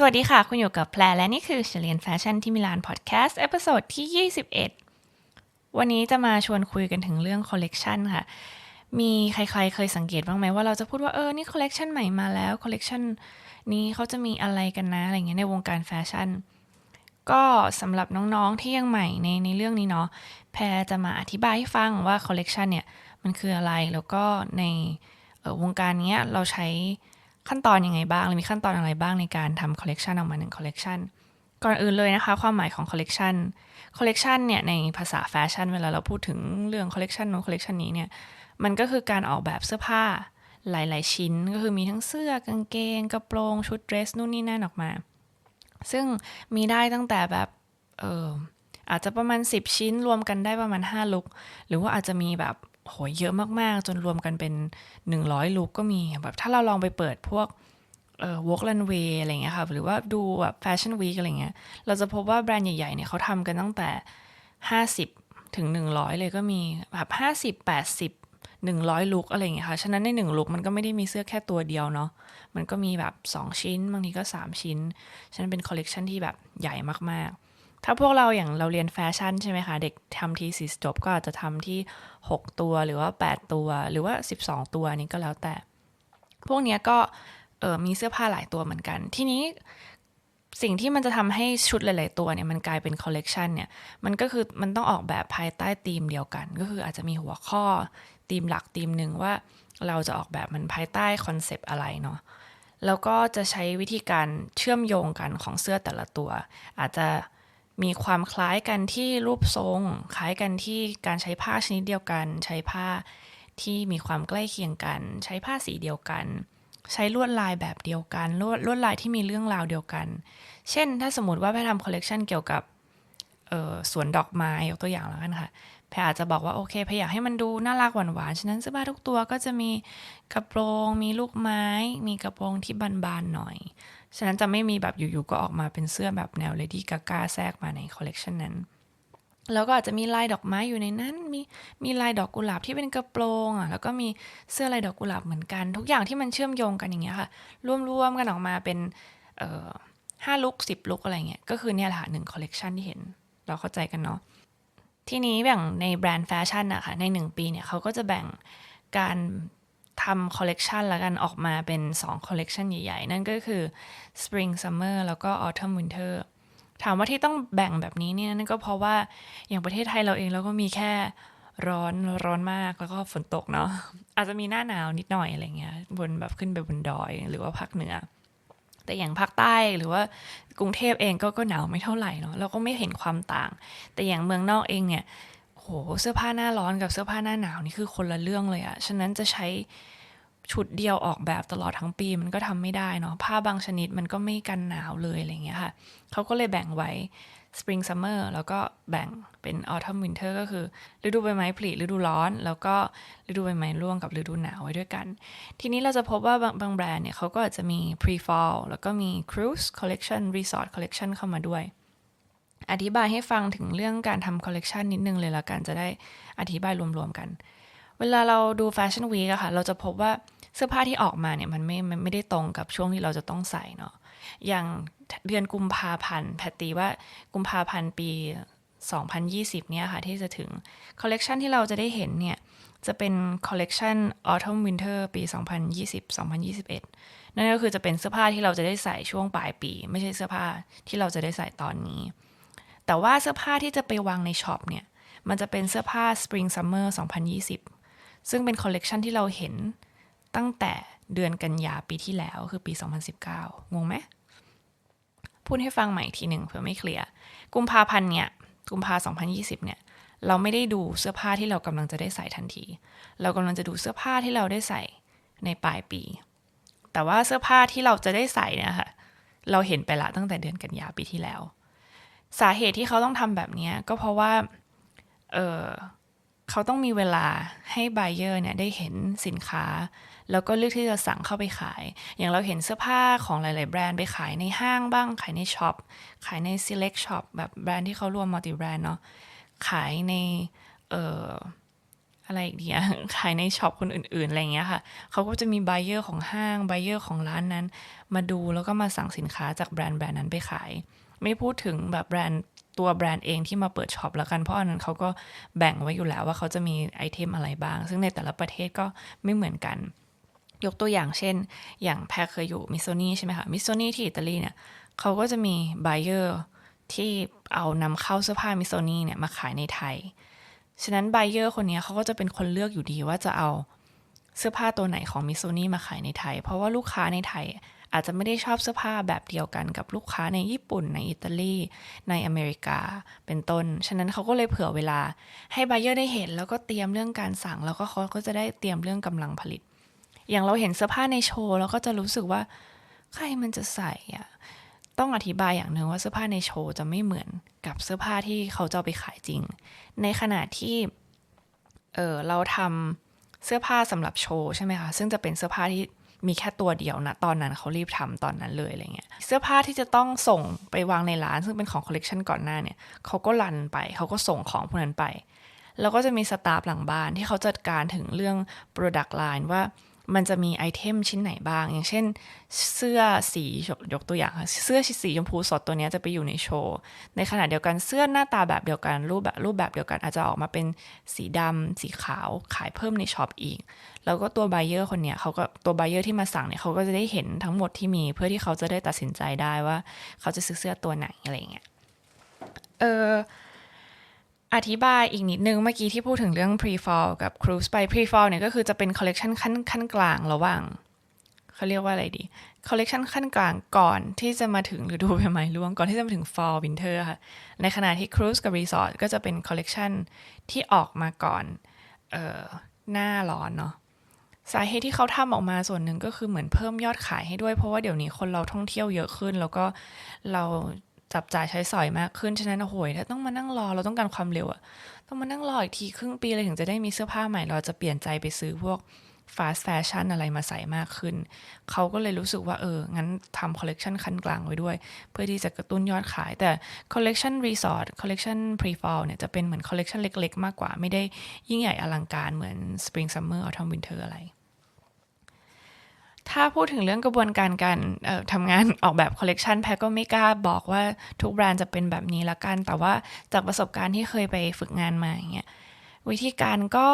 สวัสดีค่ะ คุณอยู่กับแพรและนี่คือเฉลียนแฟชั่นที่มิลานพอดแคสต์เอพิโซดที่ 21 วันนี้จะมาชวนคุยกันถึงเรื่องคอลเลกชันค่ะ มีใครๆเคยสังเกตบ้างไหมว่าเราจะพูดว่า เออ นี่คอลเลกชันใหม่มาแล้วคอลเลกชันนี้เขาจะมีอะไรกันนะ อะไรเงี้ยในวงการแฟชั่น ก็สำหรับน้องๆที่ยังใหม่ในในเรื่องนี้เนาะแพรจะมาอธิบายให้ฟังว่าคอลเลกชันเนี่ยมันคืออะไรแล้วก็ในวงการนี้เราใช้ ขั้นตอนยังไงบ้างหรือมีขั้นตอนอะไรบ้างในการทำคอลเลกชันออกมาหนึ่งคอลเลกชันก่อนอื่นเลยนะคะ ความหมายของคอลเลกชันคอลเลกชันเนี่ยในภาษาแฟชั่นเวลาเราพูดถึงเรื่องคอลเลกชันนู้นคอลเลกชันนี้เนี่ยมันก็คือการออกแบบเสื้อผ้าหลาย ๆ ชิ้นก็คือมีทั้งเสื้อกางเกง กระโปรง ชุดเดรสนู่นนี่นั่นออกมา ซึ่งมีได้ตั้งแต่แบบเอออาจจะประมาณ 10 ชิ้นรวมกันได้ประมาณ 5 ลุก หรือว่าอาจจะมีแบบ โหเยอะมากๆ จนรวมกันเป็น 100 ลุกก็มีแบบถ้าเราลองไปเปิดพวกเอ่อวอล์กลันเวย์อะไรเงี้ยค่ะหรือว่าดูแบบแฟชั่นวีคอะไรเงี้ยเราจะพบว่าแบรนด์ใหญ่ๆเนี่ยเขาทำกันตั้งแต่ 50 ถึง 100 เลยก็มีแบบ50 80 100 ลุกอะไรเงี้ยค่ะ ฉะนั้นใน 1 ลุกมันก็ไม่ได้มีเสื้อแค่ตัวเดียวเนาะ มันก็มีแบบ 2 ชิ้น บางทีก็ 3 ชิ้น ฉะนั้นเป็นคอลเลกชันที่แบบใหญ่มากๆ ถ้าพวกเราอย่างเราเรียนแฟชั่นใช่ไหมคะ เด็กทำทีสิจบก็อาจจะทำที่ 6 ตัวหรือว่า 8 ตัวหรือว่า 12 ตัวนี้ก็แล้วแต่ พวกเนี้ยก็เออมีเสื้อผ้าหลายตัวเหมือนกัน ทีนี้สิ่งที่มันจะทำให้ชุดหลาย ๆ ตัวเนี่ยมันกลายเป็นคอลเลกชันเนี่ยมันก็คือมันต้องออกแบบภายใต้ธีมเดียวกัน ก็คืออาจจะมีหัวข้อธีมหลักธีมหนึ่งว่าเราจะออกแบบมันภายใต้คอนเซปต์อะไรเนาะแล้วก็จะใช้วิธีการเชื่อมโยงกันของเสื้อแต่ละตัว อาจจะ มีความคล้ายกันที่รูปทรง คล้ายกันที่การใช้ผ้าชนิดเดียวกัน ใช้ผ้าที่มีความใกล้เคียงกัน ใช้ผ้าสีเดียวกัน ใช้ลวดลายแบบเดียวกันลวดลวดลายที่มีเรื่องราวเดียวกัน เช่น ถ้าสมมติว่าแพรทำคอลเลกชันเกี่ยวกับสวนดอกไม้ยกตัวอย่างแล้วกันค่ะแพรอาจจะบอกว่าโอเคแพรอยากให้มันดูน่ารักหวานๆฉะนั้นเสื้อผ้าทุกตัวก็จะมีกระโปรง มีลูกไม้ มีกระโปรงที่บานๆหน่อย ฉะนั้นจะไม่มีแบบอยู่ๆก็ออกมาเป็นเสื้อแบบแนวเลดี้กากาแทรกมาในคอลเลกชันนั้น แล้วก็อาจจะมีลายดอกไม้อยู่ในนั้น มีมีลายดอกกุหลาบที่เป็นกระโปรงอะ แล้วก็มีเสื้อลายดอกกุหลาบเหมือนกัน ทุกอย่างที่มันเชื่อมโยงกันอย่างเงี้ยค่ะ รวมๆกันออกมาเป็นห้าลุกสิบลุกอะไรเงี้ย ก็คือเนี่ยแหละหนึ่งคอลเลกชันที่เห็น เราเข้าใจกันเนาะ ทีนี้แบ่งในแบรนด์แฟชั่นอะค่ะ ในหนึ่งปีเนี่ยเขาก็จะแบ่งการ ทำคอลเลกชันแล้วกันออกมาเป็น2คอลเลกชันใหญ่ๆ นั่นก็คือ Spring Summer แล้วก็ Autumn Winter ถามว่าที่ต้องแบ่งแบบนี้เนี่ยนั่นก็เพราะว่าอย่างประเทศไทยเราเองเราก็มีแค่ร้อนร้อนมากแล้วก็ฝนตกเนาะอาจจะมีหน้าหนาวนิดหน่อยอะไรเงี้ยบนแบบขึ้นไปบนดอยหรือว่าภาคเหนือ แต่อย่างภาคใต้หรือว่ากรุงเทพเองก็ก็หนาวไม่เท่าไหร่เนาะเราก็ไม่เห็นความต่าง แต่อย่างเมืองนอกเองเนี่ย หเสื้อผ้าหน้าร้อนกับเสื้อผ้าหน้าหนาวนี่คือคนละเรื่องเลยอะฉะนั้นจะใช้ชุดเดียวออกแบบตลอดทั้งปีมันก็ทำไม่ได้เนาะผ้าบางชนิดมันก็ไม่กันหนาวเลยอะไรเงี้ยค่ะเขาก็เลยแบ่งไว้ Spring Summer แล้วก็แบ่งเป็น Autumn Winter ก็คือ ฤดูใบไม้ผลิฤดูร้อน แล้วก็ฤดูใบไม้ร่วงกับฤดูหนาวไว้ด้วยกัน ทีนี้เราจะพบว่าบางบางแบรนด์เนี่ยเขาก็อาจจะมี Pre Fall แล้วก็มี Cruise Collection Resort Collection เข้ามาด้วย อธิบายให้ฟังถึงเรื่องการทำคอลเลกชันนิดนึงเลยละกันจะได้อธิบายรวมๆกัน เวลาเราดูแฟชั่นวีคอะค่ะ เราจะพบว่าเสื้อผ้าที่ออกมาเนี่ยมันไม่มันไม่ได้ตรงกับช่วงที่เราจะต้องใส่เนาะอย่างเดือนกุมภาพันธ์แพตตีว่ากุมภาพันธ์ปี 2020 เนี่ยค่ะที่จะถึงคอลเลกชันที่เราจะได้เห็นเนี่ยจะเป็นคอลเลกชัน Autumn Winter ปี 2020-2021 นั่นก็คือจะเป็นเสื้อผ้าที่เราจะได้ใส่ช่วงปลายปี ไม่ใช่เสื้อผ้าที่เราจะได้ใส่ตอนนี้ แต่ว่าเสื้อผ้าที่จะไปวางในช็อปเนี่ย มันจะเป็นเสื้อผ้า Spring Summer 2020 ซึ่งเป็นคอลเลกชันที่เราเห็นตั้งแต่เดือนกันยาปีที่แล้วคือปี 2019 งงไหม พูดให้ฟังใหม่ทีหนึ่งเพื่อไม่เคลียร์ กุมภาพันธ์เนี่ย กุมภา2020 เนี่ย เราไม่ได้ดูเสื้อผ้าที่เรากำลังจะได้ใส่ทันที เรากำลังจะดูเสื้อผ้าที่เราได้ใส่ในปลายปี แต่ว่าเสื้อผ้าที่เราจะได้ใส่เนี่ยค่ะ เราเห็นไปละตั้งแต่เดือนกันยาปีที่แล้ว สาเหตุที่เขาต้องทำแบบนี้ก็เพราะว่าเออเขาต้องมีเวลาให้ไบเออร์เนี่ยได้เห็นสินค้า แล้วก็เลือกที่จะสั่งเข้าไปขาย อย่างเราเห็นเสื้อผ้าของหลาย ๆ แบรนด์ไปขายในห้างบ้าง ขายในช็อป ขายใน select shop แบบแบรนด์ที่เขารวมมัลติแบรนด์เนาะ ขายในเอ่ออะไรอีกดีอะขายในช็อปคนอื่น ๆ อะไรเงี้ยค่ะ เขาก็จะมีไบเออร์ของห้างไบเออร์ของร้านนั้น มาดูแล้วก็มาสั่งสินค้าจากแบรนด์แบรนด์นั้นไปขาย ไม่พูดถึงแบบแบรนด์ตัวแบรนด์เองที่มาเปิดช็อปแล้วกันเพราะอันนั้นเขาก็แบ่งไว้อยู่แล้วว่าเขาจะมีไอเทมอะไรบ้าง ซึ่งในแต่ละประเทศก็ไม่เหมือนกัน ยกตัวอย่างเช่น อย่างแพรเคยอยู่มิโซนี่ใช่ไหมคะมิโซนี่ที่อิตาลีเนี่ยเขาก็จะมีไบเออร์ที่เอานำเข้าเสื้อผ้ามิโซนี่เนี่ยมาขายในไทย ฉะนั้นไบเออร์คนนี้เขาก็จะเป็นคนเลือกอยู่ดีว่าจะเอาเสื้อผ้าตัวไหนของมิโซนี่มาขายในไทย เพราะว่าลูกค้าในไทย อาจจะไม่ได้ชอบเสื้อผ้าแบบเดียวกันกับลูกค้าในญี่ปุ่นในอิตาลีในอเมริกาเป็นต้น ฉะนั้นเขาก็เลยเผื่อเวลาให้ไบเออร์ได้เห็น แล้วก็เตรียมเรื่องการสั่ง แล้วก็เขาก็จะได้เตรียมเรื่องกำลังผลิต อย่างเราเห็นเสื้อผ้าในโชว์เราก็จะรู้สึกว่าใครมันจะใส่อะต้องอธิบายอย่างหนึ่งว่าเสื้อผ้าในโชว์จะไม่เหมือนกับเสื้อผ้าที่เขาจะไปขายจริง ในขณะที่ เออเราทำเสื้อผ้าสำหรับโชว์ใช่ไหมคะ ซึ่งจะเป็นเสื้อผ้าที่ มีแค่ตัวเดียวนะตอนนั้นเขารีบทำตอนนั้นเลยอะไรเงี้ยเสื้อผ้าที่จะต้องส่งไปวางในร้านซึ่งเป็นของคอลเลกชันก่อนหน้าเนี่ยเขาก็รันไปเขาก็ส่งของพวกนั้นไป แล้วก็จะมีสตาฟหลังบ้านที่เขาจัดการถึงเรื่อง Product Line ว่า มันจะมีไอเทมชิ้นไหนบ้าง อย่างเช่น เสื้อสียกตัวอย่างค่ะเสื้อสีชมพูสดตัวนี้จะไปอยู่ในโชว์ ในขณะเดียวกันเสื้อหน้าตาแบบเดียวกันรูปแบบรูปแบบเดียวกันอาจจะออกมาเป็นสีดำสีขาวขายเพิ่มในช็อปอีก แล้วก็ตัวไบเออร์คนเนี้ยเขาก็ตัวไบเออร์ที่มาสั่งเนี่ยเขาก็จะได้เห็นทั้งหมดที่มี เพื่อที่เขาจะได้ตัดสินใจได้ว่า เขาจะซื้อเสื้อตัวไหนอะไรเงี้ยเออ อธิบายอีกนิดนึงเมื่อกี้ที่พูดถึงเรื่อง pre-fall กับ cruise ไป pre-fall เนี่ยก็คือจะเป็น collection ขั้นขั้นกลางระหว่างเขาเรียกว่าอะไรดี collection ขั้นกลางก่อนที่จะมาถึงฤดูใบไม้ร่วงก่อนที่จะมาถึง fall winter ค่ะ ในขณะที่ cruise กับ resort ก็จะเป็น collection ที่ออกมาก่อนเอ่อหน้าร้อนเนาะสาเหตุที่เขาทำออกมาส่วนหนึ่งก็คือเหมือนเพิ่มยอดขายให้ด้วย เพราะว่าเดี๋ยวนี้คนเราท่องเที่ยวเยอะขึ้น แล้วก็เรา จับจ่ายใช้สอยมากขึ้น ฉะนั้นโอ้โหถ้าต้องมานั่งรอเราต้องการความเร็วอะต้องมานั่งรออีกทีครึ่งปีเลยถึงจะได้มีเสื้อผ้าใหม่ เราจะเปลี่ยนใจไปซื้อพวก fast fashion อะไรมาใส่มากขึ้น เขาก็เลยรู้สึกว่าเออ งั้นทำคอลเลกชันขั้นกลางไว้ด้วย เพื่อที่จะกระตุ้นยอดขาย แต่คอลเลกชันรีสอร์ทคอลเลกชันพรีฟอลเนี่ยจะเป็นเหมือนคอลเลกชันเล็ก ๆ มากกว่า ไม่ได้ยิ่งใหญ่อลังการเหมือน spring summer autumn winter อะไร ถ้าพูดถึงเรื่องกระบวนการการทำงานออกแบบคอลเลกชันแพก็ไม่กล้าบอกว่าทุกแบรนด์จะเป็นแบบนี้ละกัน แต่ว่าจากประสบการณ์ที่เคยไปฝึกงานมาอย่างเงี้ยวิธีการก็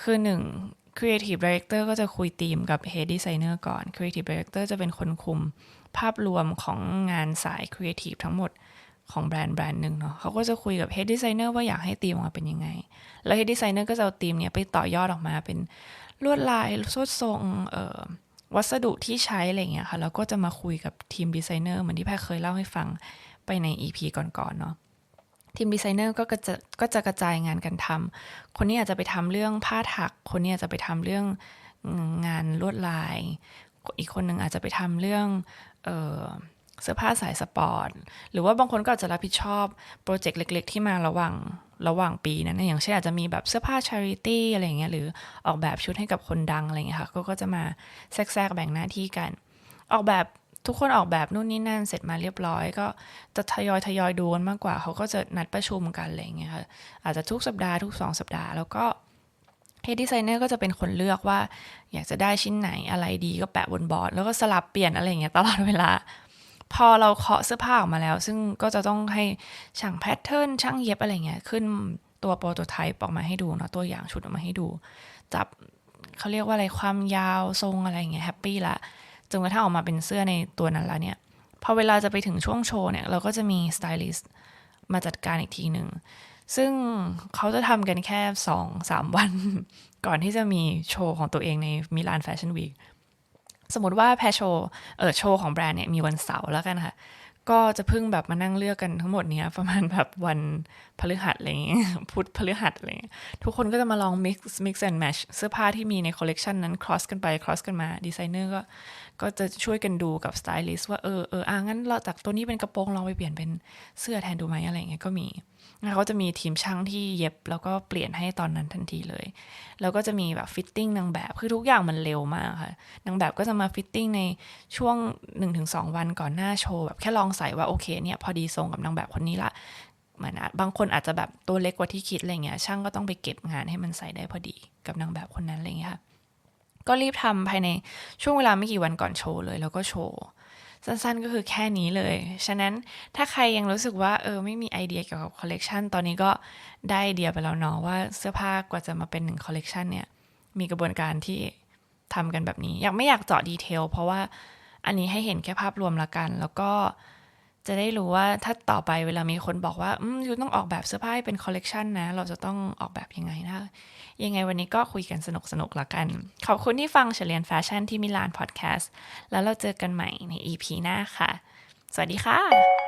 คือหนึ่ง Creative Director ก็จะคุยธีมกับ Head Designer ก่อน Creative Director จะเป็นคนคุมภาพรวมของงานสาย Creative ทั้งหมดของแบรนด์แบรนด์หนึ่งเนาะเขาก็จะคุยกับ Head Designer ว่าอยากให้ธีมออกมาเป็นยังไง แล้ว Head Designer ก็จะเอาธีมเนี้ยไปต่อยอดออกมาเป็นลวดลายสดทรงเอ่อ วัสดุที่ใช้อะไรเงี้ยค่ะแล้วก็จะมาคุยกับทีมดีไซเนอร์เหมือนที่แพรเคยเล่าให้ฟังไปใน EP ก่อนๆเนาะทีมดีไซเนอร์ก็จะก็จะกระจายงานกันทำคนนี้อาจจะไปทำเรื่องผ้าถัก คนนี้อาจจะไปทำเรื่องงานลวดลาย อีกคนหนึ่งอาจจะไปทำเรื่องเเสื้อผ้าสายสปอร์ต หรือว่าบางคนก็อาจจะรับผิดชอบโปรเจกต์เล็ก ๆ ที่มาระหว่างระหว่างปีนั้นอย่างเช่นอาจจะมีแบบเสื้อผ้าชาริตี้อะไรเงี้ยหรือออกแบบชุดให้กับคนดังอะไรเงี้ยค่ะก็จะมาแทรกแบ่งหน้าที่กัน ออกแบบทุกคนออกแบบนู่นนี่นั่นเสร็จมาเรียบร้อย ก็จะทยอยทยอยดูกันมากกว่า เขาก็จะนัดประชุมกันอะไรเงี้ยค่ะอาจจะทุกสัปดาห์ทุกสองสัปดาห์แล้วก็เฮดดีไซเนอร์ก็จะเป็นคนเลือกว่า อยากจะได้ชิ้นไหนอะไรดีก็แปะบนบอร์ด แล้วก็สลับเปลี่ยนอะไรเงี้ยตลอดเวลา พอเราเคาะเสื้อผ้าออกมาแล้ว ซึ่งก็จะต้องให้ช่างแพทเทิร์นช่างเย็บอะไรเงี้ย ขึ้นตัวโปรโตไทป์ออกมาให้ดูเนาะตัวอย่างชุดออกมาให้ดู จับเขาเรียกว่าอะไรความยาวทรงอะไรเงี้ยแฮปปี้ละจนกระทั่งออกมาเป็นเสื้อในตัวนั้นแล้วเนี่ยพอเวลาจะไปถึงช่วงโชว์เนี่ย เราก็จะมีสไตลิสต์มาจัดการอีกทีหนึ่งซึ่งเขาจะทำกันแค่สองสามวัน ก่อนที่จะมีโชว์ของตัวเองในมิลานแฟชั่นวีค สมมติว่าแพชโชเออโชว์ของแบรนด์เนี่ยมีวันเสาร์แล้วกันค่ะ ก็จะพึ่งแบบมานั่งเลือกกันทั้งหมดเนี้ยประมาณแบบวันพฤหัสอะไรเงี้ยพุธพฤหัสอะไรเงี้ยทุกคนก็จะมาลอง mix mix and match เสื้อผ้าที่มีในคอลเลกชันนั้น cross กันไป cross กันมาดีไซเนอร์ก็ก็จะช่วยกันดูกับสไตลิสต์ว่าเออเอออะงั้นเราจากตัวนี้เป็นกระโปรงลองไปเปลี่ยนเป็นเสื้อแทนดูไหมอะไรเงี้ยก็มี เขาจะมีทีมช่างที่เย็บแล้วก็เปลี่ยนให้ตอนนั้นทันทีเลย แล้วก็จะมีแบบฟิตติ้งนางแบบคือทุกอย่างมันเร็วมากค่ะนางแบบก็จะมาฟิตติ้งในช่วง 1-2 วันก่อนหน้าโชว์แบบแค่ลองใส่ว่าโอเคเนี่ยพอดีทรงกับนางแบบคนนี้ละเหมือนบางคนอาจจะแบบตัวเล็กกว่าที่คิดอะไรเงี้ยช่างก็ต้องไปเก็บงานให้มันใส่ได้พอดีกับนางแบบคนนั้นอะไรเงี้ยค่ะ ก็รีบทำภายในช่วงเวลาไม่กี่วันก่อนโชว์เลย แล้วก็โชว์สั้นๆก็คือแค่นี้เลย ฉะนั้นถ้าใครยังรู้สึกว่าเออไม่มีไอเดียเกี่ยวกับคอลเลกชันตอนนี้ก็ได้ไอเดียไปแล้วเนาะว่าเสื้อผ้ากว่าจะมาเป็นหนึ่งคอลเลกชันเนี่ยมีกระบวนการที่ทำกันแบบนี้ อยากไม่อยากเจาะดีเทลเพราะว่าอันนี้ให้เห็นแค่ภาพรวมละกัน แล้วก็ จะได้รู้ว่าถ้าต่อไปเวลามีคนบอกว่าอืมยูต้องออกแบบเสื้อผ้าให้เป็นคอลเลกชันนะ เราจะต้องออกแบบยังไงนะ ยังไงวันนี้ก็คุยกันสนุกสนุกละกัน ขอบคุณที่ฟังเฉลียนแฟชั่นที่มิลานพอดแคสต์แล้วเราเจอกันใหม่ใน EP หน้าค่ะ สวัสดีค่ะ